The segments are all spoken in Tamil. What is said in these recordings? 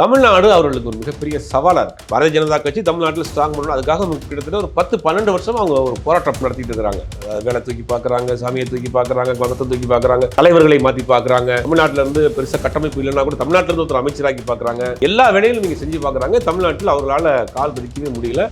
தமிழ்நாடு அவர்களுக்கு ஒரு மிகப்பெரிய சவாலாக இருக்குது பாரதிய ஜனதா கட்சி தமிழ்நாட்டில் ஸ்ட்ராங் பண்ணணும். அதுக்காக கிட்டத்தட்ட ஒரு பத்து பன்னெண்டு வருஷம் அவங்க ஒரு போராட்டம் நடத்திட்டு இருக்கிறாங்க. வேலை தூக்கி பார்க்குறாங்க சாமியை தூக்கி பார்க்குறாங்க மதத்தை தூக்கி பார்க்குறாங்க தலைவர்களை மாற்றி பார்க்குறாங்க. தமிழ்நாட்டில் இருந்து பெருசாக கட்டமைப்பு இல்லைன்னா கூட தமிழ்நாட்டில் இருந்து ஒருத்தர் அமைச்சராக்கி பார்க்குறாங்க. எல்லா வேலையிலும் நீங்கள் செஞ்சு பார்க்குறாங்க. தமிழ்நாட்டில் அவர்களால் கால் பதிக்கவே முடியல.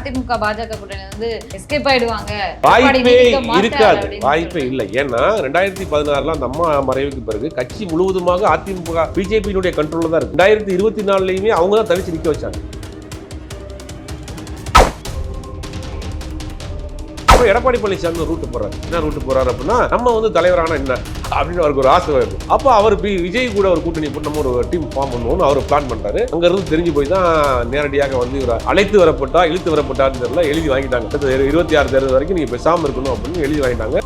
அதிமுக பாஜக கூட்டணி வந்து எஸ்கேப் ஆயிடுவாங்க. வாய்ப்பே இருக்காது. வாய்ப்பே. இல்லை. ஏன்னா ரெண்டாயிரத்தி பதினாறுல அந்த அம்மா மறைவுக்கு பிறகு கட்சி முழுவதுமாக அதிமுக பிஜேபியினுடைய கண்ட்ரோல்ல தான் இருக்கு. ரெண்டாயிரத்தி இருபத்தி நாலுலயுமே அவங்க தான் தனிச்சு நிக்க வச்சாங்க. அப்போ எடப்பாடி பழனிசாமி ரூட்டு போறாரு என்ன ரூட்டு போறாரு அப்படின்னா நம்ம வந்து தலைவரான என்ன? அப்படின்னு அவருக்கு ஒரு ஆசை வருது. அப்போ அவர் விஜய் கூட ஒரு கூட்டணி போட்டு நம்ம ஒரு டீம் ஃபார்ம் பண்ணுவோம்னு அவர் பிளான் பண்றாரு. அங்க இருந்து தெரிஞ்சு போய் தான் நேரடியாக வந்து இவர் அழைத்து வரப்பட்டா இழுத்து வரப்பட்டான்னு தெரியல எழுதி வாங்கிட்டாங்க. இருபத்தி ஆறு தேர்தல் வரைக்கும் நீங்க பேசாம இருக்கணும் அப்படின்னு எழுதி வாங்கிட்டாங்க.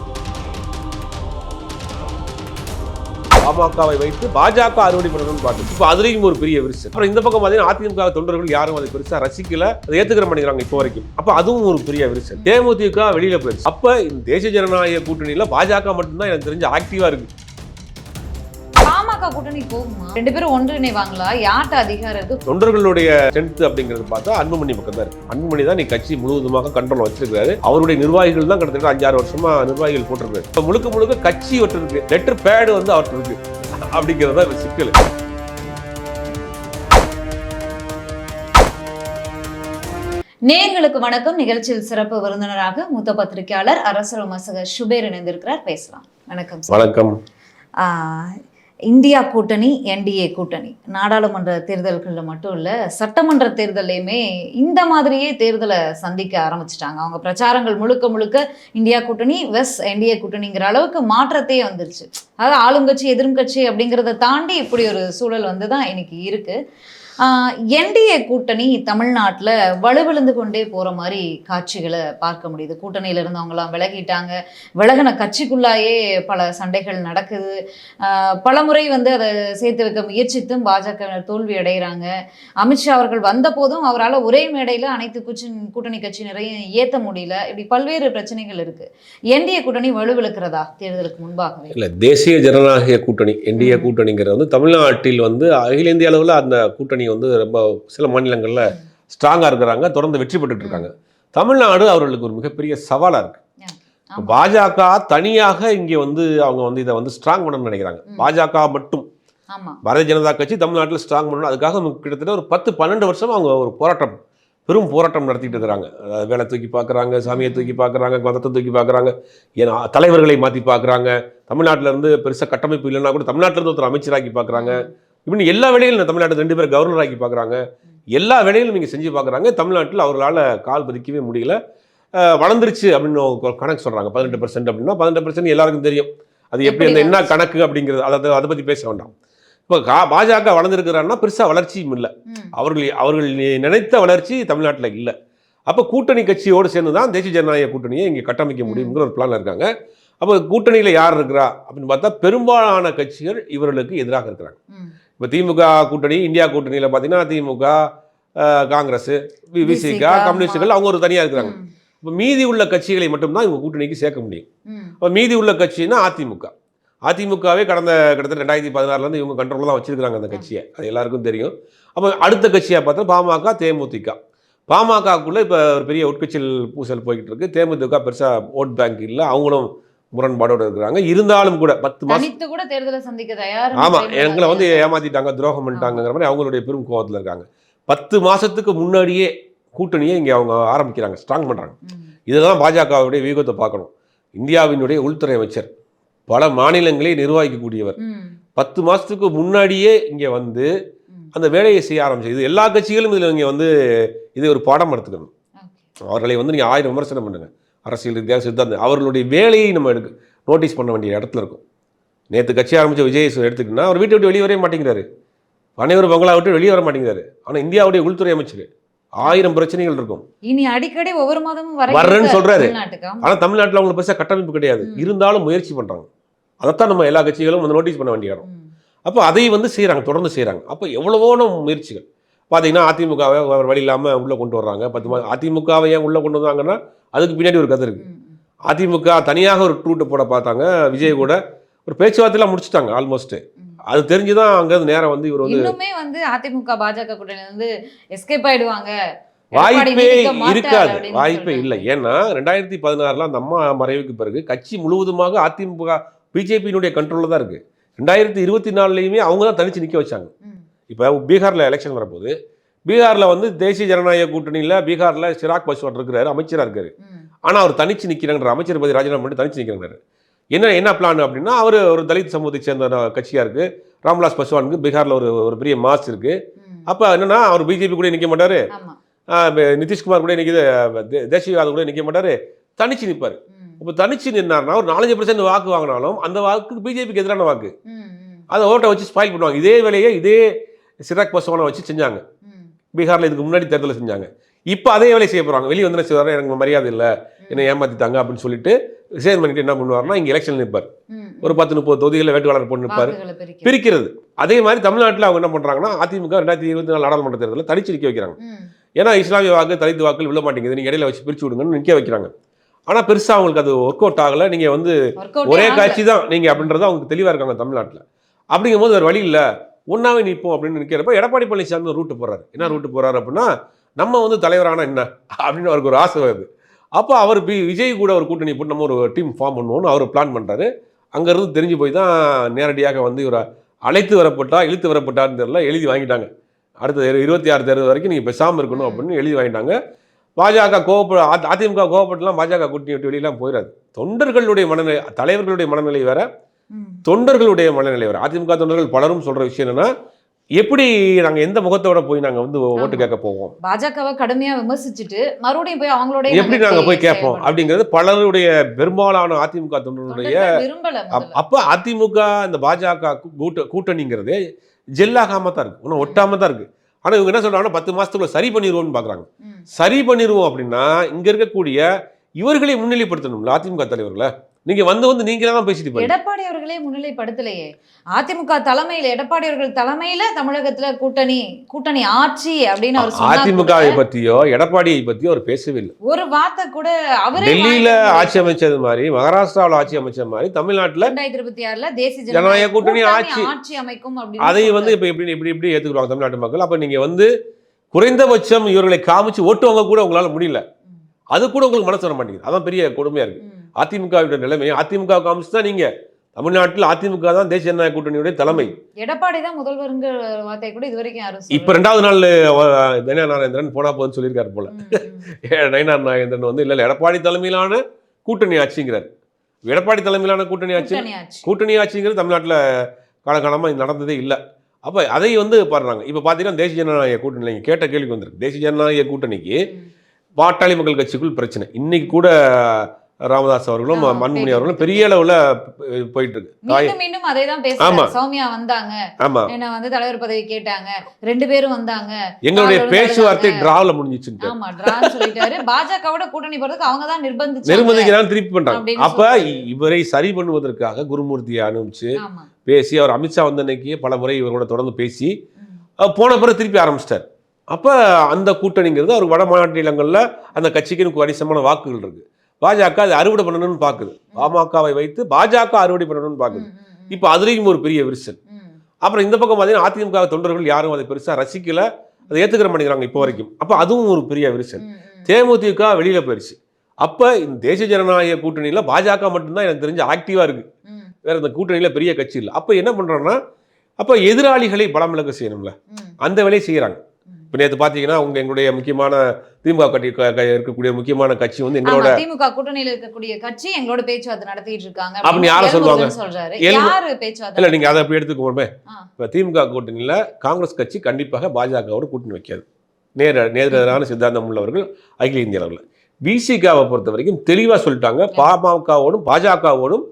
பாமகவை வைத்து பாஜக அறுவடை பண்ணணும்னு பார்த்து இப்போ அதுலேயும் ஒரு பெரிய விரிசல் அப்புறம் இந்த பக்கம் பார்த்தீங்கன்னா அதிமுக தொண்டர்கள் யாரும் அதை பெருசாக ரசிக்கல அதை ஏற்றுக்கிற மாட்டேங்கிறாங்க இப்போ வரைக்கும் அப்போ அதுவும் ஒரு பெரிய விரிசல் தேமுதிக வெளியில போயிடுச்சு அப்போ இந்த தேசிய ஜனநாயக கூட்டணியில பாஜக மட்டும்தான் எனக்கு தெரிஞ்சு ஆக்டிவா இருக்கு பாமக கூட்டணி போகுமா? ரெண்டு பேரும் ஒன்றிணைவாங்களா யார்கிட்ட அதிகாரம் இருக்கு தொண்டர்களுடைய ஸ்ட்ரென்த் அப்படிங்கிறது பார்த்தா அன்புமணி பக்கம் தான் இருக்கு. அன்புமணி தான் நீ கட்சி முழுவதுமாக கண்ட்ரோல் வச்சிருக்காரு அவருடைய நிர்வாகிகள் தான் கிட்டத்தட்ட அஞ்சாறு வருஷமா நிர்வாகிகள் போட்டிருக்காரு. இப்ப முழுக்க முழுக்க கட்சி ஒருத்தர் இருக்கு. லெட்டர் பேடு வந்து அவர்கிட்ட இருக்கு. அப்படிங்கிறது தான் சிக்கல். நேர்களுக்கு வணக்கம். நிகழ்ச்சியில் சிறப்பு விருந்தினராக மூத்த பத்திரிகையாளர் அரசு விமர்சகர் சுபேர் இணைந்திருக்கிறார். பேசலாம். வணக்கம். வணக்கம். இந்தியா கூட்டணி என்டிஏ கூட்டணி. நாடாளுமன்ற தேர்தல்களில் மட்டும் இல்லை சட்டமன்ற தேர்தலையுமே இந்த மாதிரியே தேர்தலை சந்திக்க ஆரம்பிச்சிட்டாங்க. அவங்க பிரச்சாரங்கள் முழுக்க முழுக்க இந்தியா கூட்டணி வெஸ் என்டிஏ கூட்டணிங்கிற அளவுக்கு மாற்றத்தையே வந்துருச்சு. அதாவது ஆளுங்கட்சி எதிர்கட்சி அப்படிங்கிறத தாண்டி இப்படி ஒரு சூழல் வந்து தான் இன்னைக்கு இருக்குது என்டிஏ கூட்டணி தமிழ்நாட்டில் வலுவிழந்து கொண்டே போகிற மாதிரி காட்சிகளை பார்க்க முடியுது. கூட்டணியில இருந்து அவங்களாம் விலகிட்டாங்க. விலகின கட்சிக்குள்ளாயே பல சண்டைகள் நடக்குது. ஆஹ் பலமுறை வந்து அதை சேர்த்து வைக்க முயற்சித்தும் பாஜக தோல்வி அடைகிறாங்க. அமித்ஷா அவர்கள் வந்த போதும் அவரால் ஒரே மேடையில் அனைத்து குச்சி கூட்டணி கட்சியினரையும் ஏற்ற முடியல. இப்படி பல்வேறு பிரச்சனைகள் இருக்கு. என்டிஏ கூட்டணி வலுவிழுக்கிறதா தேர்தலுக்கு முன்பாகவே? இல்ல தேசிய ஜனநாயக கூட்டணி என்டிஏ கூட்டணிங்கிறது வந்து தமிழ்நாட்டில் வந்து அகில இந்திய அளவில் அந்த கூட்டணி வந்து ரொம்ப சில மாநிலங்கள்ல ஸ்ட்ராங்கா இருக்கிறாங்க. தொடர்ந்து வெற்றி பெற்றுட்டு இருக்காங்க தமிழ்நாடு அவர்களுக்கு ஒரு மிகப்பெரிய சவாலா இருக்கு. பாஜக தனியாக இங்கே வந்து அவங்க வந்து இதை வந்து ஸ்ட்ராங் பண்ணணும்னு நினைக்கிறாங்க. பாஜக மட்டும். பாரதிய ஜனதா கட்சி தமிழ்நாட்டில் ஸ்ட்ராங் பண்ணணும். அதுக்காக கிட்டத்தட்ட ஒரு பத்து பன்னெண்டு வருஷம் அவங்க ஒரு போராட்டம் பெரும் போராட்டம் நடத்திட்டு இருக்கிறாங்க. வேலை தூக்கி பார்க்குறாங்க சாமியை தூக்கி பார்க்குறாங்க மதத்தை தூக்கி பார்க்குறாங்க ஏன்னா தலைவர்களை மாற்றி பார்க்குறாங்க தமிழ்நாட்டில் இருந்து பெருசாக கட்டமைப்பு இல்லைன்னா கூட தமிழ்நாட்டில் இருந்து ஒருத்தர் அமைச்சராக்கி பார்க்குறாங்க இப்படி எல்லா வேலையிலும் தமிழ்நாட்டில் ரெண்டு பேர் கவர்னர் ஆக்கி பார்க்குறாங்க எல்லா வேலையிலும் நீங்கள் செஞ்சு பார்க்குறாங்க தமிழ்நாட்டில் அவர்களால் கால் பதிக்கவே முடியல. வளர்ந்துருச்சு அப்படின்னு ஒரு கணக்கு சொல்கிறாங்க பதினெட்டு பர்சன்ட் அப்படின்னா பதினெட்டு பர்சன்ட் எல்லாருக்கும் தெரியும். அது எப்படி அந்த என்ன கணக்கு அப்படிங்கிறது அதை அதை பற்றி பேச வேண்டாம். இப்போ கா பாஜக வளர்ந்துருக்கிறாருன்னா பெருசாக வளர்ச்சியும் இல்லை. அவர்கள் அவர்கள் நினைத்த வளர்ச்சி தமிழ்நாட்டில் இல்லை. அப்போ கூட்டணி கட்சியோடு சேர்ந்து தான் தேசிய ஜனநாயக கூட்டணியை இங்கே கட்டமைக்க முடியுங்கிற ஒரு பிளான் இருக்காங்க. அப்போ கூட்டணியில் யார் இருக்கிறா அப்படின்னு பார்த்தா பெரும்பாலான கட்சிகள் இவர்களுக்கு எதிராக இருக்கிறாங்க. இப்போ திமுக கூட்டணி இந்தியா கூட்டணியில் பார்த்தீங்கன்னா திமுக காங்கிரஸ் விசிக கம்யூனிஸ்டுகள் அவங்க ஒரு தனியாக இருக்கிறாங்க. இப்போ மீதி உள்ள கட்சிகளை மட்டும்தான் இவங்க கூட்டணிக்கு சேர்க்க முடியும். இப்போ மீதி உள்ள கட்சின்னா அதிமுக. அதிமுகவே கடந்த கிட்டத்தட்ட ரெண்டாயிரத்தி பதினாறுலேருந்து இவங்க கண்ட்ரோலில் தான் வச்சிருக்காங்க அந்த கட்சியை. அது எல்லாருக்கும் தெரியும். அப்போ அடுத்த கட்சியாக பார்த்தா பாமக தேமுதிக. பாமகக்குள்ளே இப்போ ஒரு பெரிய உட்கட்சியில் பூசல் போய்கிட்டு இருக்கு. தேமுதிக பெருசாக ஓட் பேங்க் இல்லை. அவங்களும் முரண்பாடோடு இருக்கிறாங்க. இருந்தாலும் கூட பத்து மாதம் கூட தேர்தலை சந்திக்க தயார் ஆமாம் எங்களை வந்து ஏமாத்திட்டாங்க துரோகம் பண்ணிட்டாங்கிற மாதிரி அவங்களுடைய பெரும் கோவத்தில் இருக்காங்க. பத்து மாதத்துக்கு முன்னாடியே கூட்டணியை இங்கே அவங்க ஆரம்பிக்கிறாங்க ஸ்ட்ராங் பண்ணுறாங்க இதெல்லாம் பாஜகவுடைய வியூகத்தை பார்க்கணும். இந்தியாவினுடைய உள்துறை அமைச்சர் பல மாநிலங்களை நிர்வகிக்கக்கூடியவர். பத்து மாதத்துக்கு முன்னாடியே இங்கே வந்து அந்த வேலையை செய்ய ஆரம்பிச்சு இது எல்லா கட்சிகளும் இதில் இங்கே வந்து இதை ஒரு பாடம் எடுத்துக்கணும். அவர்களை வந்து நீங்கள் ஆயிரம் விமர்சனம் பண்ணுங்க. அரசியல் ரீதியாக சித்தாந்தம். அவர்களுடைய வேலையை நம்ம எடுக்க நோட்டீஸ் பண்ண வேண்டிய இடத்துல இருக்கும். நேற்று கட்சி ஆரம்பித்த விஜய் எடுத்துக்கிட்டோம்னா அவர் வீட்டை விட்டு வெளியே வரவே மாட்டேங்கிறாரு. அனைவரும் பங்களா விட்டு வெளியே வர மாட்டேங்கிறாரு. ஆனால் இந்தியாவுடைய உள்துறை அமைச்சர் ஆயிரம் பிரச்சனைகள் இருக்கும். இனி அடிக்கடி ஒவ்வொரு மாதமும் வர வர்றேன்னு சொல்றாரு. ஆனால் தமிழ்நாட்டில் அவங்களுக்கு பெருசாக கட்டமைப்பு கிடையாது. இருந்தாலும் முயற்சி பண்ணுறாங்க அதைத்தான் நம்ம எல்லா கட்சிகளும் வந்து நோட்டீஸ் பண்ண வேண்டிய இடம். அப்போ அதை வந்து செய்கிறாங்க தொடர்ந்து செய்கிறாங்க அப்போ எவ்வளவோ முயற்சிகள். பார்த்தீங்கன்னா அதிமுகவை அவர் வழி இல்லாமல் உள்ளே கொண்டு வர்றாங்க. பத்து அதிமுகவை ஏன் உள்ளே கொண்டு வந்தாங்கன்னா அதுக்கு பின்னாடி ஒரு கதை இருக்குது. அதிமுக தனியாக ஒரு ட்ரூட்டை போட பார்த்தாங்க. விஜய் கூட ஒரு பேச்சுவார்த்தையெல்லாம் முடிச்சிட்டாங்க ஆல்மோஸ்ட் அது தெரிஞ்சுதான் அங்கேருந்து நேரம் வந்து இவர் வந்து இன்னுமே வந்து அதிமுக பாஜக கூட்டணி வந்து எஸ்கேப் ஆயிடுவாங்க. வாய்ப்பே இருக்காது. வாய்ப்பே. இல்லை. ஏன்னா ரெண்டாயிரத்தி பதினாறுல அந்த அம்மா மறைவுக்கு பிறகு கட்சி முழுவதுமாக அதிமுக பிஜேபியினுடைய கண்ட்ரோலில் தான் இருக்கு. ரெண்டாயிரத்தி இருபத்தி நாலுலையுமே அவங்க தான் தனிச்சு நிற்க வச்சாங்க. இப்போ பீகாரில் எலெக்ஷன் வரப்போகுது. பீகாரில் வந்து தேசிய ஜனநாயக கூட்டணியில் பீகாரில் சிராக் பஸ்வான் இருக்கிறாரு அமைச்சராக இருக்காரு. ஆனால் அவர் தனிச்சு நிற்கிறாங்கிற அமைச்சர் பதவி ராஜினாமா பண்ணி தனிச்சு நிற்கிறாரு என்ன என்ன பிளான் அப்படின்னா அவர் ஒரு தலித் சமூகத்தை சேர்ந்த கட்சியாக இருக்குது ராம்விலாஸ் பஸ்வானுக்கு பீகாரில் ஒரு ஒரு பெரிய மாஸ் இருக்குது. அப்போ என்னன்னா அவர் பிஜேபி கூட நிற்க மாட்டார். நிதிஷ்குமார் கூட நிற்கிது தேசியவாதம் கூட நிற்க மாட்டார். தனிச்சு நிற்பார். இப்போ தனிச்சு நின்னார்னா ஒரு நாலஞ்சு பர்சன்ட் வாக்கு வாங்கினாலும் அந்த வாக்கு பிஜேபிக்கு எதிரான வாக்கு. அதை ஓட்டை வச்சு ஸ்பாயில் பண்ணுவாங்க. இதே வேலையை இதே சிராக் பஸ்வானை வச்சு செஞ்சாங்க. பீகாரில் இதுக்கு முன்னாடி தேர்தலில் செஞ்சாங்க. இப்போ அதே வேலையை செய்ய போகிறாங்க வெளியே வந்து செய்வார் எனக்கு மரியாதை இல்லை. என்னை ஏமாத்திட்டாங்க அப்படின்னு சொல்லிட்டு ரிசைன் பண்ணிட்டு என்ன பண்ணுவார்னா இங்கே எலெக்ஷன் நிற்பார். ஒரு பத்து முப்பது தொகுதிகளில் வேட்பாளர் போட்டு நிற்பார். பிரிக்கிறது. அதே மாதிரி தமிழ்நாட்டில் அவங்க என்ன பண்ணுறாங்கன்னா அதிமுக ரெண்டாயிரத்தி இருபத்தி நாலு நாடாளுமன்ற தேர்தலில் தனிச்சு நிற்க வைக்கிறாங்க. ஏன்னா இஸ்லாமிய வாக்கு தலித் வாக்குகள் விழ மாட்டேங்குது. நீங்கள் இடையில வச்சு பிரிச்சு விடுங்கன்னு நிற்க வைக்கிறாங்க. ஆனால் பெருசாக அவங்களுக்கு அது ஒர்க் அவுட் ஆகலை. நீங்கள் வந்து ஒரே. காட்சி தான். நீங்கள் அப்படின்றது அவங்க தெளிவாக இருக்காங்க தமிழ்நாட்டில். அப்படிங்கும்போது ஒரு வழி இல்லை. ஒன்றாவே நிற்போம் அப்படின்னு நிற்கிறப்ப எடப்பாடி பழனிசாமி ரூட்டு போகிறாரு என்ன ரூட்டு போகிறாரு அப்படின்னா நம்ம வந்து தலைவரான என்ன? அப்படின்னு அவருக்கு ஒரு ஆசை வருது. அப்போ அவர் பி விஜய் கூட ஒரு கூட்டணி போட்டு நம்ம ஒரு டீம் ஃபார்ம் பண்ணுவோம்னு அவர் பிளான் பண்ணுறாரு அங்கேருந்து தெரிஞ்சு போய் தான் நேரடியாக வந்து இவரை அழைத்து வரப்பட்டா இழுத்து வரப்பட்டான்னு தெரியல எழுதி வாங்கிட்டாங்க. அடுத்த இருபத்தி ஆறு தேர்தல் வரைக்கும் நீங்கள் பேசாமல் இருக்கணும் அப்படின்னு எழுதி வாங்கிட்டாங்க. பாஜக கோவப்ப அதிமுக கோவப்பட்டுலாம் பாஜக கூட்டணி விட்டு வெளியெல்லாம் போயிடாது தொண்டர்களுடைய மனநிலை தலைவர்களுடைய மனநிலை வேறு. தொண்டர்களுடைய மனநிலை வேற அதிமுக தொண்டர்கள் பலரும் சொல்ற விஷயம் என்னன்னா எப்படி நாங்க எந்த முகத்தோட போய் நாங்க வந்து ஓட்டு. கேட்க போவோம்? பாஜகவை கடுமையா விமர்சிச்சுட்டு மறுபடியும் போய் அவங்களோட எப்படி நாங்க போய் கேட்போம்? அப்படிங்கிறது பலருடைய பெரும்பாலான அதிமுக தொண்டர்களுடைய. அப்ப அதிமுக இந்த பாஜக கூட்ட கூட்டணிங்கிறது ஜெல்லாகாம தான் இருக்கு. இன்னும் ஒட்டாம தான் இருக்கு. ஆனா இவங்க என்ன சொல்றாங்கன்னா பத்து மாசத்துக்குள்ள சரி பண்ணிடுவோம்னு பாக்குறாங்க. சரி பண்ணிடுவோம் அப்படின்னா இங்க இருக்கக்கூடிய இவர்களை முன்னிலைப்படுத்தணும்ல அதிமுக தலைவர்களை? நீங்க வந்து வந்து நீங்களே தான் பேசிட்டு எடப்பாடி அவர்களே முன்னிலைப்படுத்தலையே. அதிமுக தலைமையில எடப்பாடி அவர்கள் தலைமையில தமிழகத்துல கூட்டணி கூட்டணி ஆட்சி அப்படின்னு அவர் அதிமுகவை பத்தியோ எடப்பாடியை பத்தியோ அவர் பேசவே இல்லை ஒரு வார்த்தை கூட அவரே டெல்லியில ஆட்சி அமைச்சது மாதிரி மகாராஷ்டிராவில் ஆட்சி அமைச்ச மாதிரி தமிழ்நாட்டுல ரெண்டாயிரத்தி இருபத்தி ஆறுல தேசிய ஜனநாயக கூட்டணி ஆட்சி- ஆட்சி அமைக்கும் அப்படின்னு அதை வந்து. இப்ப எப்படி இப்படி இப்படி ஏத்துக்குறாங்க தமிழ்நாட்டு மக்கள்? அப்ப நீங்க வந்து குறைந்தபட்சம் இவர்களை காமிச்சு ஓட்டு வாங்க கூட உங்களால முடியல. அது கூட உங்களுக்கு மனசு வர மாட்டேங்குது. அதான் பெரிய கொடுமையா இருக்கு. அதிமுகவுடைய நிலைமை அதிமுக காமிச்சு தான் நீங்க. தமிழ்நாட்டில் அதிமுக தான் தேசிய ஜனநாயக கூட்டணியுடைய தலைமை. எடப்பாடி தான் முதல்வருங்கிற வார்த்தை கூட இது வரைக்கும் யாரும் இப்ப ரெண்டாவது நாள் தனியா நாராயணன் போனா போதுன்னு சொல்லியிருக்காரு போல. நயனார் நாகேந்திரன் வந்து இல்ல எடப்பாடி தலைமையிலான கூட்டணி ஆட்சிங்கிறார். எடப்பாடி தலைமையிலான கூட்டணி ஆட்சி கூட்டணி ஆட்சி. கூட்டணி ஆட்சிங்கிறது தமிழ்நாட்டில் காலகாலமாக இது நடந்ததே இல்லை. அப்போ அதை வந்து பாடுறாங்க இப்போ பார்த்தீங்கன்னா தேசிய ஜனநாயக கூட்டணி நீங்கள் கேட்ட கேள்விக்கு வந்திருக்கு. தேசிய ஜனநாயக கூட்டணிக்கு. பாட்டாளி மக்கள் கட்சிக்குள் பிரச்சனை. இன்னைக்கு கூட ராமதாஸ் அவர்களும் ஆமா, பேட்டி அவர்களும் பெரிய அளவில் போயிட்டு இருக்கு. மீண்டும் அதே தான் ஆமா. பேசுறாங்க சௌமியா வந்தாங்க. ஆமாம் என்ன வந்து தலைவர் பதவி கேட்டாங்க. ரெண்டு பேரும் வந்தாங்க. எங்களுடைய பேச்சுவார்த்தை. டிராவில் முடிஞ்சிச்சுட்டு ஆமா டிரான்னு சொல்லிட்டாரு. பாஜகவோட கூட்டணி போறதுக்கு அவங்க தான் நிர்பந்திச்சாங்க. நிர்பந்திக்கிறான்னு திருப்பி பண்றாங்க. அப்ப. இவரை சரி பண்ணுவதற்காக குருமூர்த்தியை அனுப்பிச்சு ஆமா. பேசி அவர் அமித்ஷா வந்த அன்னைக்கு பல முறை இவரோட தொடர்ந்து பேசி போன பிறகு திருப்பி ஆரம்பிச்சிட்டார். அப்போ அந்த கூட்டணிங்கிறது அவர் வட மாநிலங்களில் அந்த கட்சிக்கு கணிசமான வாக்குகள் இருக்கு. பாஜக அதை அறுவடை பண்ணணும்னு பார்க்குது பாமகவை வைத்து பாஜக அறுவடை பண்ணணும்னு பார்க்குது. இப்போ அதுலேயும் ஒரு பெரிய விரிசல். அப்புறம் இந்த பக்கம் பார்த்தீங்கன்னா அதிமுக தொண்டர்கள் யாரும் அதை பெருசாக ரசிக்கல. அதை ஏற்றுக்கிற மாட்டேங்கிறாங்க இப்போ வரைக்கும். அப்போ அதுவும் ஒரு பெரிய விரிசல். தேமுதிக வெளியில போயிடுச்சு அப்போ இந்த தேசிய ஜனநாயக கூட்டணியில் பாஜக மட்டும்தான் எனக்கு தெரிஞ்சு ஆக்டிவாக இருக்கு. ம், வேற இந்த கூட்டணியில் பெரிய கட்சி இல்லை. அப்போ என்ன பண்ணுறோன்னா அப்போ எதிராளிகளை பலமிழக்க செய்யணும்ல. அந்த வேலையை செய்கிறாங்க. இப்போ நேற்று பார்த்தீங்கன்னா உங்க எங்களுடைய முக்கியமான திமுக கட்சி க- க- இருக்கக்கூடிய முக்கியமான கட்சி வந்து எங்களோட திமுக கூட்டணியில இருக்கக்கூடிய கட்சி எங்களோட பேச்சுவார்த்தை நடத்திட்டு இருக்காங்க. அப்படி யாரை அப்படின்னு சொல்லுவாங்க? யாரு இல்லை பேச்சுவார்த்தை நீங்கள் அதை அப்படி எடுத்துக்கோமே. இப்போ திமுக கூட்டணியில் காங்கிரஸ் கட்சி கண்டிப்பாக பாஜகவோட கூட்டணி வைக்காது. நேர நேரெதிரான சித்தாந்தம் உள்ளவர்கள் அகில இந்திய அளவில் பிசிகாவை பொறுத்த வரைக்கும் தெளிவாக சொல்லிட்டாங்க. பாமகவோடும் பாஜகவோடும்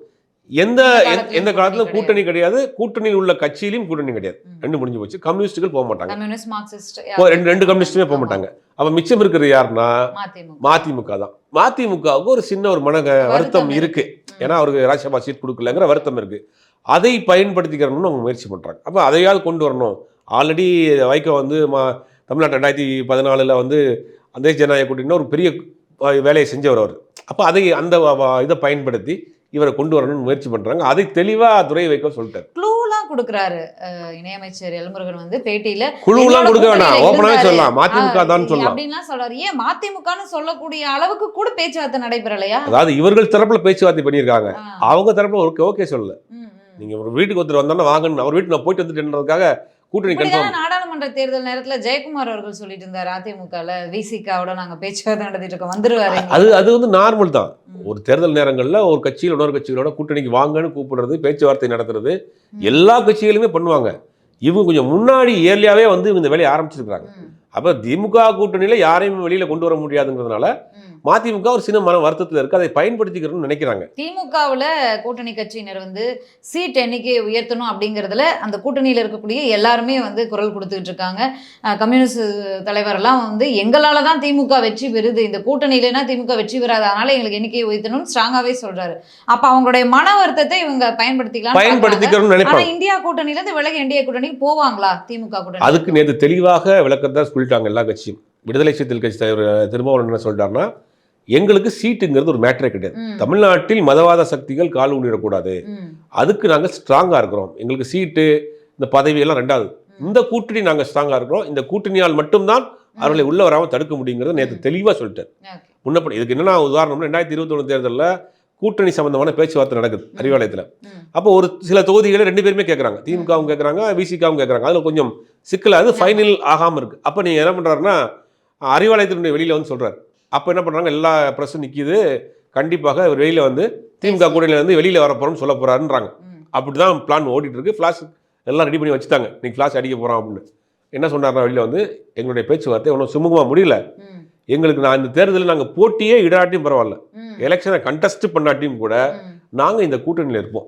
எந்த எந்த- காலத்திலும் கூட்டணி கிடையாது. கூட்டணியில் உள்ள கட்சியிலையும் கூட்டணி கிடையாது. ரெண்டு முடிஞ்சு போச்சு. கம்யூனிஸ்டுகள் போக மாட்டாங்க. ரெண்டு ரெண்டு கம்யூனிஸ்டுமே போக மாட்டாங்க. அப்போ மிச்சம் இருக்கிறது யாருன்னா? மதிமுக. தான். மதிமுகவுக்கு ஒரு சின்ன ஒரு மன வருத்தம் இருக்கு. ஏன்னா அவருக்கு ராஜ்யசபா சீட் கொடுக்கலங்கிற வருத்தம் இருக்கு. அதை பயன்படுத்திக்கிறணும்னு அவங்க முயற்சி பண்றாங்க. அப்போ அதையாவது கொண்டு வரணும். ஆல்ரெடி வைகோ வந்து தமிழ்நாட்டு ரெண்டாயிரத்தி பதினாலில் வந்து அந்த ஜனநாயக கூட்டணியில் ஒரு பெரிய வேலையை செஞ்சவர் அவர். அப்போ அதை அந்த இதை பயன்படுத்தி இவரை கொண்டு வரணும்னு முயற்சி பண்றாங்க. அதை தெளிவா துறை வைக்க சொல்லிட்டாரு. க்ளூலாம் கொடுக்குறாரு. இணையமைச்சர் எல்முருகன் வந்து பேட்டியில எங்களோட கொடுக்க ஓப்பனாவே இருந்தாரு. சொல்லலாம். மதிமுக தான் சொல்லலாம். அப்படின்லாம் சொல்றாரு. ஏன் மதிமுகன்னு சொல்லக்கூடிய அளவுக்கு கூட பேச்சுவார்த்தை நடைபெறலையா? அதாவது இவர்கள் தரப்புல பேச்சுவார்த்தை பண்ணியிருக்காங்க. அவங்க தரப்புல ஓகே ஓகே சொல்லல. நீங்க ஒரு வீட்டுக்கு ஒருத்தர் வந்தோன்னா வாங்கன்னு அவர் வீட்டுக்கு நான் போயிட்டு வந்துட்டேன்றதுக்காக கூட்டணி கன்ஃபார்ம். நாடாளுமன்ற தேர்தல் நேரத்துல ஜெயக்குமார் அவர்கள் சொல்லிட்டு இருந்தாரு அதிமுகல. விசிகாவோட நாங்க பேச்சுவார்த்தை நடத்திட்டு இருக்கோம். வந்துருவாரு அது அது வந்து நார்மல் தான். ஒரு தேர்தல் நேரங்கள்ல ஒரு கட்சியில் இன்னொரு கட்சிகளோட கூட்டணிக்கு வாங்கன்னு கூப்பிடுறது பேச்சுவார்த்தை நடத்துறது. எல்லா கட்சிகளுமே பண்ணுவாங்க. இவங்க கொஞ்சம் முன்னாடி இயர்லியாவே வந்து இந்த வேலையை ஆரம்பிச்சிருக்காங்க அப்ப திமுக கூட்டணியில யாரையும் வெளியில கொண்டு வர முடியாதுங்கிறதுனால. மதிமுக ஒரு சின்ன மன வருத்தத்துல இருக்கு. அதை பயன்படுத்திக்கிறோம்னு நினைக்கிறாங்க. திமுகவுல கூட்டணி கட்சியினர் வந்து சீட் எண்ணிக்கையை உயர்த்தணும் அப்படிங்கறதுல அந்த கூட்டணியில இருக்கக்கூடிய எல்லாருமே வந்து குரல் கொடுத்துக்கிட்டு இருக்காங்க. கம்யூனிஸ்ட் தலைவரெல்லாம் வந்து எங்களால தான் திமுக வெற்றி பெறுது. இந்த கூட்டணியிலனா திமுக வெற்றி பெறாது. அதனால எங்களுக்கு எண்ணிக்கையை உயர்த்தணும்னு ஸ்ட்ராங்காவே சொல்றாரு. அப்ப அவங்களுடைய மன வருத்தத்தை இவங்க பயன்படுத்திக்கலாம் பயன்படுத்திக்கிறோம்னு ஆனா நினைப்பாங்க. இந்தியா கூட்டணியில இருந்து விலகி என்டிஏ கூட்டணிக்கு போவாங்களா திமுக கூட்டணி? அதுக்கு நேற்று தெளிவாக விளக்கத்தான் சொல்லிட்டாங்க எல்லா கட்சியும். விடுதலை சிறுத்தைகள் கட்சி தலைவர் திருமாவளவன் என்ன சொல்லிட்டாருன்னா எங்களுக்கு சீட்டுங்கிறது ஒரு மேட்டரே கிடையாது. தமிழ்நாட்டில் மதவாத சக்திகள் கால் ஊனிடக்கூடாது அதுக்கு நாங்கள் ஸ்ட்ராங்காக இருக்கிறோம். எங்களுக்கு சீட்டு இந்த பதவி எல்லாம் ரெண்டாவது. இந்த கூட்டணி நாங்கள் ஸ்ட்ராங்காக இருக்கிறோம். இந்த கூட்டணியால் மட்டும்தான் அவர்களை உள்ள வராமல் தடுக்க முடியுங்கிறத நேற்று தெளிவாக சொல்லிட்டார். முன்னப்படி இதுக்கு என்னன்னா உதாரணம் ரெண்டாயிரத்தி இருபத்தொன்று தேர்தலில் கூட்டணி சம்பந்தமான பேச்சுவார்த்தை நடக்குது அறிவாலயத்தில். அப்போ ஒரு சில தொகுதிகளை ரெண்டு பேருமே கேட்குறாங்க திமுகவும் கேட்குறாங்க விசிகாவும் கேட்குறாங்க அதில் கொஞ்சம் சிக்கல் அது ஃபைனல் ஆகாமல் இருக்கு. அப்போ நீங்கள் என்ன பண்ணுறாருன்னா அறிவாலயத்தினுடைய வெளியில் வந்து சொல்கிறார் அப்போ என்ன பண்ணுறாங்க எல்லா ப்ரெஸ்ஸும் நிற்கிது கண்டிப்பாக இவர் வெளியில் வந்து திமுக கூட்டணியில வந்து வெளியில் வர போகிறோம்னு சொல்ல போகிறாருன்றாங்க அப்படி தான் பிளான் ஓடிட்டு இருக்கு. ஃப்ளாஷ் எல்லாம் ரெடி பண்ணி வச்சுட்டாங்க. நீ ஃப்ளாஷ் அடிக்க போகிறோம் அப்படின்னு. என்ன சொன்னார்னா வெளியில் வந்து எங்களுடைய பேச்சுவார்த்தை ஒன்றும் சுமூகமாக முடியல. எங்களுக்கு நான் இந்த தேர்தலில் நாங்கள் போட்டியே இடாட்டியும் பரவாயில்ல. எலெக்ஷனை கண்டெஸ்ட் பண்ணாட்டியும் கூட நாங்கள் இந்த கூட்டணியில் இருப்போம்.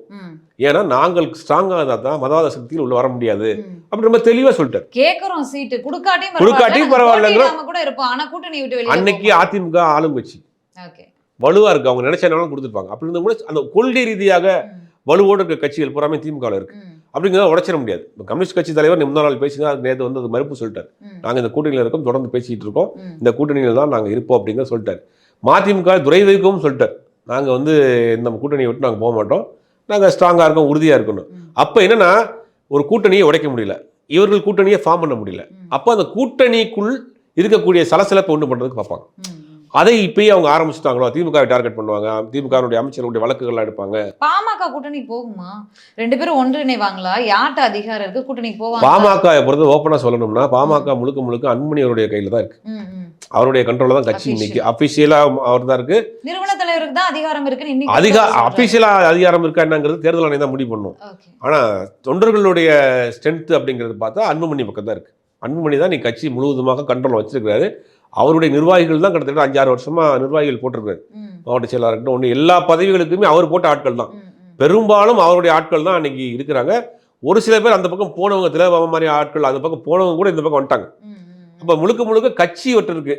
ஏன்னா நாங்கள் ஸ்ட்ராங்காக இருந்தால் தான் மதவாத சக்தியில் உள்ள வர முடியாது. அப்படி ரொம்ப தெளிவாக சொல்லிட்டார். கேக்குறோம் சீட்டு குடுக்காட்டியும் குடுக்காட்டியும் பரவாயில்ல பரவாயில்லைங்கிற- நாங்க போட்டி இல்லாம கூட இருப்போம். ஆனா கூட்டணி விட்டு வெளியே அன்னைக்கு அதிமுக ஆளுங்கட்சி. ஓகே. வலுவாக இருக்கு. அவங்க நினைச்ச நேரம் கொடுத்துருப்பாங்க. அப்படி இருந்தால் கூட அந்த கொள்கை ரீதியாக வலுவோடு இருக்க கட்சிகள் பூராமே திமுகவில் இருக்கு. அப்படிங்கிறத உடைச்சிட முடியாது. இப்போ கம்யூனிஸ்ட் கட்சி தலைவர் முந்தா நாள் பேசினா நேற்று வந்து அது மறுப்பு சொல்லிட்டார். நாங்கள் இந்த கூட்டணியில் இருக்கோம். தொடர்ந்து பேசிட்டு இருக்கோம். இந்த கூட்டணியில் தான் நாங்கள் இருப்போம் அப்படிங்கிற சொல்லிட்டார். மதிமுக துறை வைக்கவும் சொல்லிட்டார். நாங்கள் வந்து இந்த கூட்டணியை விட்டு நாங்கள் போக மாட்டோம். நாங்கள் ஸ்ட்ராங்காக இருக்கோம் உறுதியாக இருக்கணும். அப்போ என்னன்னா ஒரு கூட்டணியை உடைக்க முடியல. இவர்கள் கூட்டணியை ஃபார்ம் பண்ண முடியல. அப்போ அந்த கூட்டணிக்குள் இருக்கக்கூடிய சலசலப்பை உண்டு பண்ணுறதுக்கு பார்ப்பாங்க. அதை இப்பயே அவங்க ஆரம்பிச்சிட்டாங்களோ? திமுக டார்கெட் பண்ணுவாங்க. திமுகவுடைய அமைச்சர்களுடைய வழக்குகள்லாம் எடுப்பாங்க. பாமக கூட்டணி போகுமா? ரெண்டு பேரும் ஒன்றிணைவாங்களா? யார்கிட்ட அதிகாரம் இருக்கு? கூட்டணிக்கு போவாங்க பாமக பொறுத்த ஓப்பனாக சொல்லணும்னா பாமக முழுக்க முழுக்க அன்புமணி அவருடைய கையில் தான் இருக்கு. அவருடைய கண்ட்ரோலில் தான் கட்சி இன்னைக்கு. அஃபிஷியலாக அவர் தான் இருக்கு. நிறுவன தலைவருக்கு தான் அதிகாரம் இன்னைக்கு அதிகா. அஃபிஷியலாக அதிகாரம் இருக்கா என்னங்கிறது தேர்தல் ஆணையம் தான் முடிவு பண்ணும். ஆனால் தொண்டர்களுடைய ஸ்ட்ரென்த் அப்படிங்கிறது பார்த்தா அன்புமணி பக்கம் தான் இருக்கு. அன்புமணி தான் நீ கட்சி முழுவதுமாக கண்ட்ரோல் வச்சிருக்காரு அவருடைய நிர்வாகிகள் தான் கிட்டத்தட்ட அஞ்சாறு வருஷமா நிர்வாகிகள் போட்டிருக்காரு. மாவட்ட செயலாளர் இருக்கட்டும் ஒன்று எல்லா பதவிகளுக்குமே அவர் போட்ட ஆட்கள் தான். பெரும்பாலும் அவருடைய ஆட்கள் தான் அன்னைக்கு இருக்கிறாங்க. ஒரு சில பேர் அந்த பக்கம் போனவங்க திலபாபா மாதிரி ஆட்கள் அந்த பக்கம் போனவங்க கூட இந்த பக்கம் வந்துட்டாங்க. அப்போ முழுக்க முழுக்க கட்சி அவர்கிட்ட இருக்கு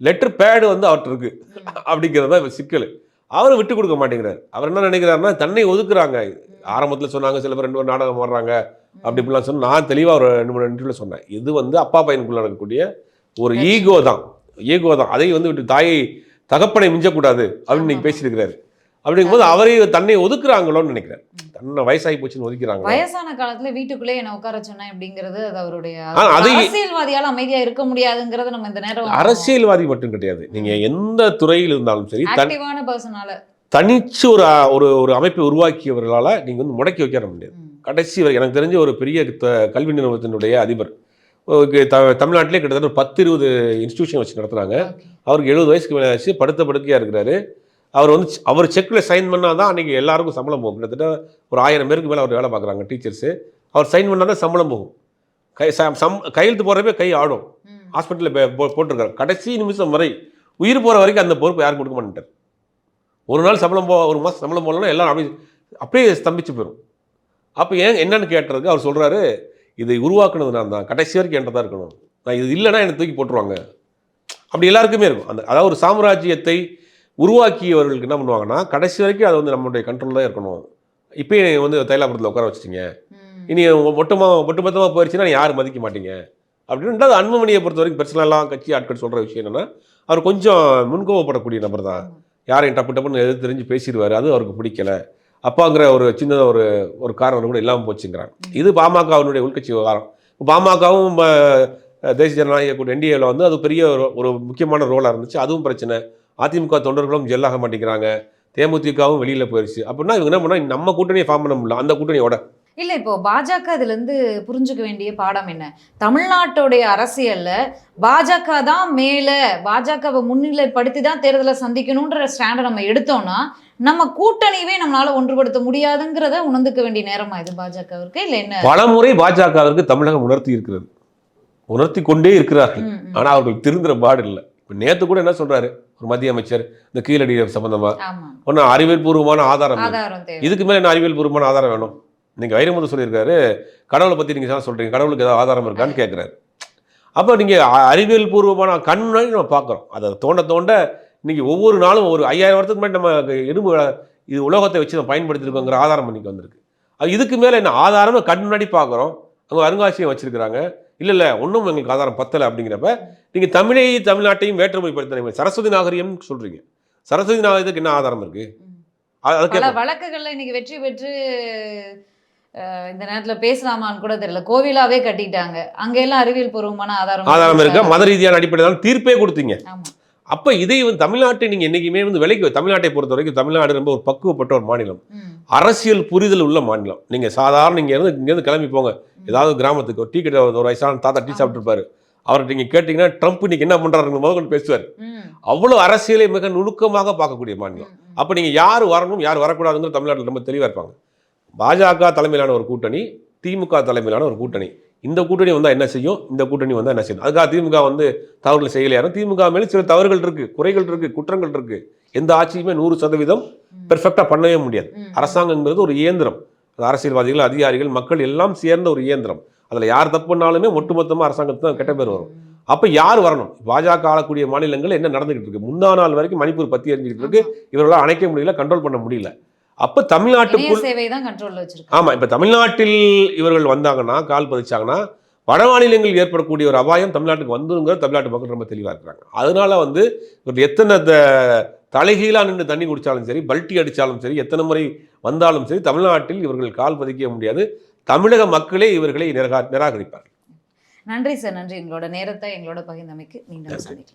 லெட்டர் பேடு வந்து அவர்கிட்ட இருக்கு ம். அப்படிங்கிறது தான் சிக்கல். அவர் விட்டு கொடுக்க மாட்டேங்கிறார். அவர் என்ன நினைக்கிறாருன்னா தன்னை ஒதுக்குறாங்க. ஆரம்பத்தில் சொன்னாங்க சில பேர் ரெண்டு பேர் நாடகம் வர்றாங்க அப்படி இப்படிலாம் சொன்னா நான் தெளிவாக ஒரு ரெண்டு மூணு இன்டர்வியூல சொன்னேன். இது வந்து அப்பா பையனுக்குள்ள நடக்கக்கூடிய ஒரு ஈகோ தான். தான். அதை வந்து விட்டு தாயை தகப்பனை மிஞ்சக்கூடாது அப்படின்னு இன்னைக்கு பேசியிருக்கிறாரு. அப்படிங்கும்போது அவரை தன்னை ஒதுக்குறாங்களோன்னு நினைக்கிறேன். தன்னை வயசாகி போச்சுன்னு ஒதுக்குறாங்க வயசான காலத்துல வீட்டுக்குள்ளே என்ன உட்கார சொன்னேன் அப்படிங்கிறது அது அவருடைய அதை- அரசியல்வாதியால அமைதியா இருக்க முடியாதுங்கிறத நம்ம இந்த நேரம் அரசியல்வாதி மட்டும் கிடையாது. நீங்க எந்த துறையில் இருந்தாலும் சரி தன் ஆக்டிவான பர்சனால தனிச்சு ஒரு ஒரு ஒரு அமைப்பை உருவாக்கியவர்களால நீங்க வந்து முடக்கி வைக்க முடியாது. கடைசி எனக்கு தெரிஞ்ச ஒரு பெரிய கல்வி நிறுவனத்தினுடைய அதிபர் தமிழ்நாட்டிலே கிட்டத்தட்ட ஒரு பத்து இருபது இன்ஸ்டியூஷன் வச்சு நடத்துறாங்க. அவருக்கு எழுபது வயசுக்கு மேலே ஆச்சு படுத்த படுக்கையாக இருக்கிறாரு. அவர் வந்து அவர் செக்கில் சைன் பண்ணால் தான் அன்றைக்கி எல்லாருக்கும் சம்பளம் போகும். கிட்டத்தட்ட ஒரு ஆயிரம் பேருக்கு மேலே அவர் வேலை பார்க்குறாங்க டீச்சர்ஸு அவர் சைன் பண்ணால் தான் சம்பளம் போகும். கை சம் கையெழுத்து போடுறப்பே கை ஆடும். ஹாஸ்பிட்டலில் போட்டிருக்காரு. கடைசி நிமிஷம் வரை உயிர் போகிற வரைக்கும் அந்த பொறுப்பு யாரும் கொடுக்க மாட்டார் ஒரு நாள் சம்பளம் போ ஒரு மாதம் சம்பளம் போடலன்னா எல்லாம் அப்படியே அப்படியே ஸ்தம்பிச்சு போயிடும் அப்போ ஏன் என்னன்னு கேட்டதுக்கு அவர் சொல்கிறாரு இதை உருவாக்குனது நான் தான். கடைசி வரைக்கும் என்கிட்ட தான் இருக்கணும். நான் இது இல்லைன்னா என்னை தூக்கி போட்டுருவாங்க. அப்படி எல்லாருக்குமே இருக்கும். அந்த அதாவது ஒரு சாம்ராஜ்யத்தை உருவாக்கியவர்களுக்கு என்ன பண்ணுவாங்கன்னா கடைசி வரைக்கும் அது வந்து நம்மளுடைய கண்ட்ரோல் தான் இருக்கணும். இப்போயே வந்து தைலாபுரத்தில் உட்கார வச்சிட்டீங்க. இனி மொட்டமாக ஒட்டுமொத்தமாக போயிடுச்சுன்னா யாரும் மதிக்க மாட்டீங்க. அப்படின்றது அன்புமணியை பொறுத்த வரைக்கும் பர்சனலாக கட்சி ஆட்கள் சொல்கிற விஷயம் என்னென்னா அவர் கொஞ்சம் முன்கோவப்படக்கூடிய நபர் தான். யாரையும் டப்பு டப்புன்னு எதிர்த்து தெரிஞ்சு பேசிடுவார். அது அவருக்கு பிடிக்கல. அப்பாங்கிற ஒரு சின்னதாக ஒரு ஒரு காரணம் கூட இல்லாமல் போச்சுங்கிறாங்க. இது பாமகவினுடைய உள்கட்சி விவகாரம். பாமகவும் தேசிய ஜனநாயக கூட்டணி என்டிஏவில் வந்து அது பெரிய ஒரு ஒரு முக்கியமான ரோலாக இருந்துச்சு. அதுவும் பிரச்சனை. அதிமுக தொண்டர்களும் ஜெல்லாக மாட்டேங்கிறாங்க. தேமுதிகவும் வெளியில் போயிடுச்சு அப்படின்னா இவங்க என்ன பண்ணால் நம்ம கூட்டணியை ஃபார்ம் பண்ண முடியல. அந்த கூட்டணியோட. இல்ல இப்போ பாஜக இதுல இருந்து புரிஞ்சுக்க வேண்டிய பாடம் என்ன? தமிழ்நாட்டுடைய அரசியல்ல பாஜக தான் மேல பாஜகவை முன்னிலைப்படுத்தி தான் தேர்தலை சந்திக்கணுன்ற ஸ்டாண்டை நம்ம எடுத்தோம்னா நம்ம கூட்டணியவே நம்மளால ஒன்றுபடுத்த முடியாதுங்கிறத உணர்ந்துக்க வேண்டிய நேரமா இது பாஜகவிற்கு? இல்ல என்ன? பலமுறை பாஜகவிற்கு தமிழகம் உணர்த்தி இருக்கிறது. உணர்த்தி கொண்டே இருக்கிறார்கள். ஆனால் அவர்கள் திருந்துற பாடு இல்லை. இப்போ நேற்று கூட என்ன சொல்றாரு? ஒரு மத்திய அமைச்சர் இந்த கீழடி சம்பந்தமா. ஒன்றும் அறிவியல் பூர்வமான ஆதாரம் இதுக்கு மேலே என்ன அறிவியல் பூர்வமான ஆதாரம் வேணும்? நீங்கள் வைரமுத்து சொல்லியிருக்காரு கடவுளை பற்றி நீங்கள் சொல்கிறீங்க கடவுளுக்கு ஏதாவது ஆதாரம் இருக்கான்னு கேட்குறாரு அப்போ நீங்கள் அறிவியல் பூர்வமான கண் முன்னாடி நம்ம பார்க்குறோம். அதை தோண்ட தோண்ட இன்னைக்கு ஒவ்வொரு நாளும் ஒரு ஐயாயிரம் வருஷத்துக்கு முன்னாடி நம்ம இரும்பு இது உலோகத்தை வச்சு நம்ம பயன்படுத்திருக்கோங்கிற ஆதாரம் இன்னைக்கு வந்திருக்கு. அது இதுக்கு மேலே என்ன ஆதாரம் கண் முன்னாடி பார்க்குறோம். அவங்க அருங்காட்சியகம் வச்சிருக்கிறாங்க. இல்லை இல்லை ஒன்றும் எங்களுக்கு ஆதாரம் பத்தலை அப்படிங்கிறப்ப நீங்கள் தமிழையும் தமிழ்நாட்டையும் வேற்றுமைப்படுத்த சரஸ்வதி நாகரிகம்னு சொல்கிறீங்க சரஸ்வதி நாகரிகத்துக்கு என்ன ஆதாரம் இருக்குது. அதுக்கு வழக்குகள்ல இன்னைக்கு வெற்றி பெற்று இந்த நேரத்துல பேசலாமான்னு கூட தெரியல. கோவிலாவே கட்டிட்டாங்க. அங்க எல்லாம் அறிவியல் பூர்வமான ஆதாரம் ஆதாரம் இருக்கா? மத ரீதியான அடிப்படையில் தீர்ப்பே கொடுத்தீங்க. அப்போ இதை வந்து தமிழ்நாட்டை நீங்கள் என்றைக்குமே வந்து விலைக்கு தமிழ்நாட்டை பொறுத்த வரைக்கும் தமிழ்நாடு ரொம்ப ஒரு பக்குவப்பட்ட ஒரு மாநிலம். அரசியல் புரிதல் உள்ள மாநிலம். நீங்கள் சாதாரண நீங்கள் இருந்து இங்கேருந்து கிளம்பி போங்க. ஏதாவது கிராமத்துக்கு ஒரு டீ கடை ஒரு வயசான தாத்தா டீ சாப்பிட்டுருப்பாரு. அவர்கிட்ட நீங்கள் கேட்டிங்கன்னா ட்ரம்ப் இன்னைக்கு என்ன பண்ணுறாருங்க முதல் கொண்டு பேசுவார். அவ்வளோ அரசியலை மிக நுணுக்கமாக பார்க்கக்கூடிய மாநிலம். அப்போ நீங்கள் யார் வரணும் யார் வரக்கூடாதுங்கிற தமிழ்நாட்டில் ரொம்ப தெளிவாக இருப்பாங்க. பாஜக தலைமையிலான ஒரு கூட்டணி திமுக தலைமையிலான ஒரு கூட்டணி. இந்த கூட்டணி வந்தால் என்ன செய்யும்? இந்த கூட்டணி வந்தால் என்ன செய்யும்? அதுக்காக திமுக வந்து தவறுகள் செய்யலையாரும் திமுக மேலே சில தவறுகள் இருக்கு குறைகள் இருக்கு குற்றங்கள் இருக்கு. எந்த ஆட்சியுமே நூறு சதவீதம் பெர்ஃபெக்டாக பண்ணவே முடியாது. அரசாங்கங்கிறது ஒரு இயந்திரம். அது அரசியல்வாதிகள் அதிகாரிகள் மக்கள் எல்லாம் சேர்ந்த ஒரு இயந்திரம். அதில் யார் தப்பு பண்ணாலுமே ஒட்டுமொத்தமாக அரசாங்கத்துக்கு தான் கெட்ட பேர் வரும். அப்போ யார் வரணும்? பாஜக ஆளக்கூடிய மாநிலங்கள் என்ன நடந்துகிட்டு இருக்கு? முந்தா நாள் வரைக்கும் மணிப்பூர் பத்தி எறிஞ்சிட்டு இருக்கு. இவர்களால் அணைக்க முடியல கண்ட்ரோல் பண்ண முடியல. அப்போ தமிழ்நாட்டுக்குள் சேவை தான் கண்ட்ரோல்ல ஆமா இப்போ தமிழ்நாட்டில் இவர்கள் வந்தாங்கன்னா கால் பதிச்சாங்கன்னா வட மாநிலங்களில் ஏற்படக்கூடிய ஒரு அபாயம் தமிழ்நாட்டுக்கு வந்துங்கிற தமிழ்நாட்டு மக்கள் ரொம்ப தெளிவாக இருக்கிறாங்க. அதனால வந்து எத்தனை த- தலைகீழா நின்று தண்ணி குடிச்சாலும் சரி பல்ட்டி அடித்தாலும் சரி எத்தனை முறை வந்தாலும் சரி தமிழ்நாட்டில் இவர்கள் கால் பதிக்க முடியாது. தமிழக மக்களே இவர்களை நிராக நிராகரிப்பார் நன்றி சார். நன்றி. எங்களோட நேரத்தை எங்களோட பகிர்ந்தமைக்கு மீண்டும் சந்திக்கலாம்.